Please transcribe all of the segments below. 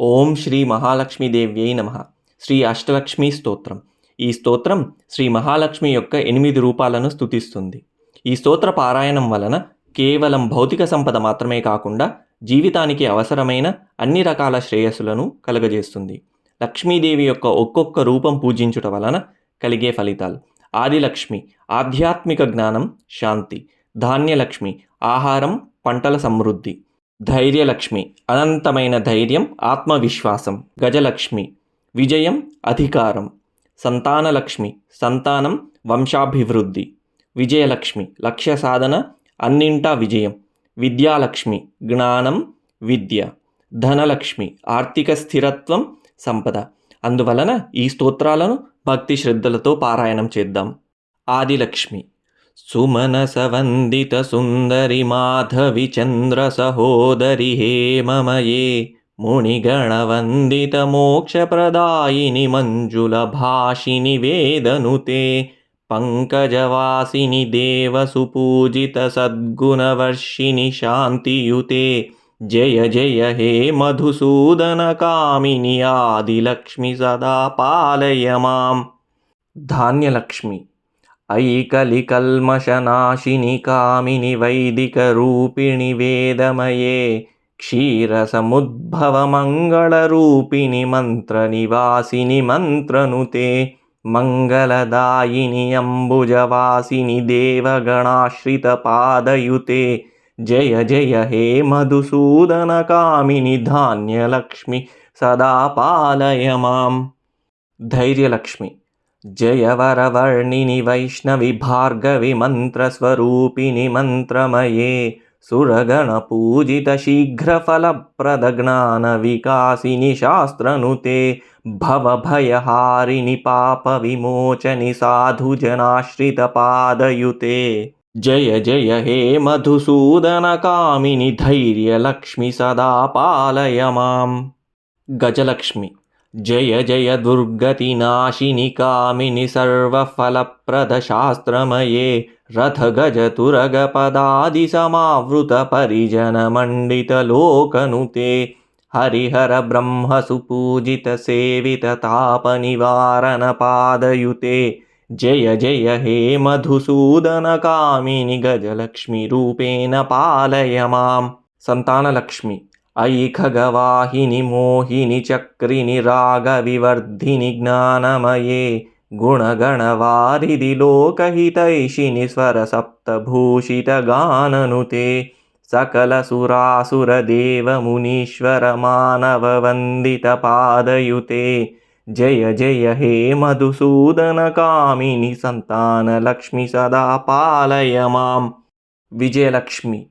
ఓం శ్రీ మహాలక్ష్మీదేవ్యై నమ. శ్రీ అష్టలక్ష్మి స్తోత్రం. ఈ స్తోత్రం శ్రీ మహాలక్ష్మి యొక్క ఎనిమిది రూపాలను స్థుతిస్తుంది ఈ స్తోత్ర పారాయణం వలన కేవలం భౌతిక సంపద మాత్రమే కాకుండా జీవితానికి అవసరమైన అన్ని రకాల శ్రేయస్సులను కలుగజేస్తుంది. లక్ష్మీదేవి యొక్క ఒక్కొక్క రూపం పూజించుట వలన కలిగే ఫలితాలు. ఆదిలక్ష్మి ఆధ్యాత్మిక జ్ఞానం శాంతి. ధాన్యలక్ష్మి ఆహారం పంటల సమృద్ధి. ధైర్యలక్ష్మి అనంతమైన ధైర్యం ఆత్మవిశ్వాసం గజలక్ష్మి విజయం అధికారం సంతానలక్ష్మి సంతానం వంశాభివృద్ధి విజయలక్ష్మి లక్ష్య సాధన అన్నింటా విజయం విద్యాలక్ష్మి జ్ఞానం విద్య ధనలక్ష్మి ఆర్థిక స్థిరత్వం సంపద. అందువలన ఈ స్తోత్రాలను భక్తి శ్రద్ధలతో పారాయణం చేద్దాం. ఆదిలక్ష్మి. सुमनसवन्दितसुन्दरि माधविचन्द्रसहोदरि हे ममये मुनिगणवन्दितमोक्षप्रदायिनि मञ्जुलभाषिनि वेदनुते पङ्कजवासिनि देवसुपूजितसद्गुणवर्षिणि शान्तियुते। जय जय हे मधुसूदनकामिनि आदिलक्ष्मि सदा पालय मां धान्यलक्ष्मि। ऐकलिकल्मषनाशिनि कामिनि वैदिकरूपिणि वेदमये क्षीरसमुद्भवमङ्गलरूपिणि मन्त्रनिवासिनि मन्त्रनुते मङ्गलदायिनि अम्बुजवासिनि देवगणाश्रितपादयुते जय जय हे मधुसूदनकामिनि धान्यलक्ष्मि सदा पालय मां धैर्यलक्ष्मि जयवरवर्णिनि वैष्णवि भार्गवि मन्त्रस्वरूपिणि मन्त्रमये सुरगणपूजितशीघ्रफलप्रदज्ञानविकासिनि शास्त्रनुते भवभयहारिणि पापविमोचनि साधुजनाश्रितपादयुते। जय जय हे मधुसूदनकामिनि धैर्यलक्ष्मि सदा पालय मां गजलक्ष्मि जय जय दुर्गतिनाशिनि कामिनि सर्वफलप्रदशास्त्रमये रथगजतुरगपदादिसमावृतपरिजनमण्डितलोकनुते हरिहरब्रह्मसुपूजितसेविततापनिवारणपादयुते। जय जय हे मधुसूदनकामिनि गजलक्ष्मीरूपेण पालय मां सन्तानलक्ष्मी अयि खगवाहिनि मोहिनि चक्रिनि रागविवर्धिनि ज्ञानमये गुणगणवारिधि लोकहितैषिनि स्वरसप्तभूषितगाननुते सकलसुरासुरदेवमुनीश्वरमानववन्दितपादयुते। जय जय हे मधुसूदनकामिनि सन्तानलक्ष्मि सदा पालय मां विजयलक्ष्मी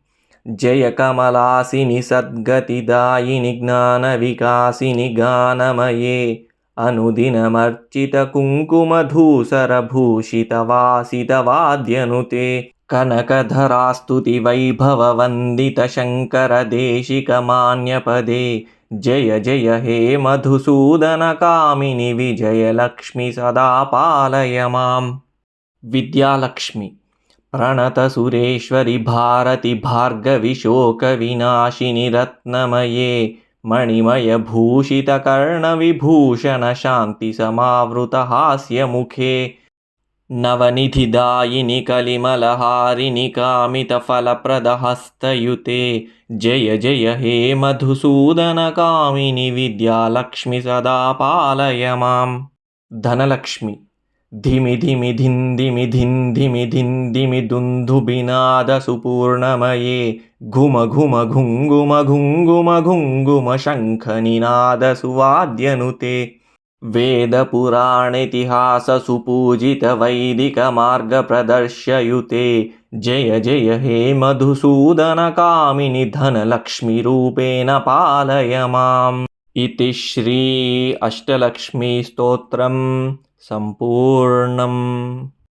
जय कमलासिनि सद्गतिदायिनि ज्ञानविकासिनि गानमये अनुदिनमर्चितकुङ्कुमधूसरभूषितवासितवाद्यनुते कनकधरास्तुतिवैभववन्दितशङ्करदेशिकमान्यपदे जय जय हे मधुसूदनकामिनि विजयलक्ष्मि सदा पालय मां विद्यालक्ष्मि प्रणतसुरेश्वरि भारति भार्गवि शोकविनाशिनि रत्नमये मणिमयभूषितकर्णविभूषणशान्तिसमावृतहास्यमुखे नवनिधिदायिनि कलिमलहारिणि कामितफलप्रदहस्तयुते जय जय हे मधुसूदनकामिनि विद्यालक्ष्मि सदा पालय मां धनलक्ष्मि धिमि धिमि धिन्दिमि धिन्धिमि धिन्दिमि दुन्दुभिनादसुपूर्णमये घुम घुम घुङ्गुम घुङ्गुम घुङ्गुम शङ्खनिनादसुवाद्यनुते वेदपुराणेतिहाससुपूजितवैदिकमार्गप्रदर्शयुते। जय जय हे मधुसूदनकामिनि धनलक्ष्मीरूपेण पालय माम्। इति श्री अष्टलक्ष्मीस्तोत्रम् sampurnam.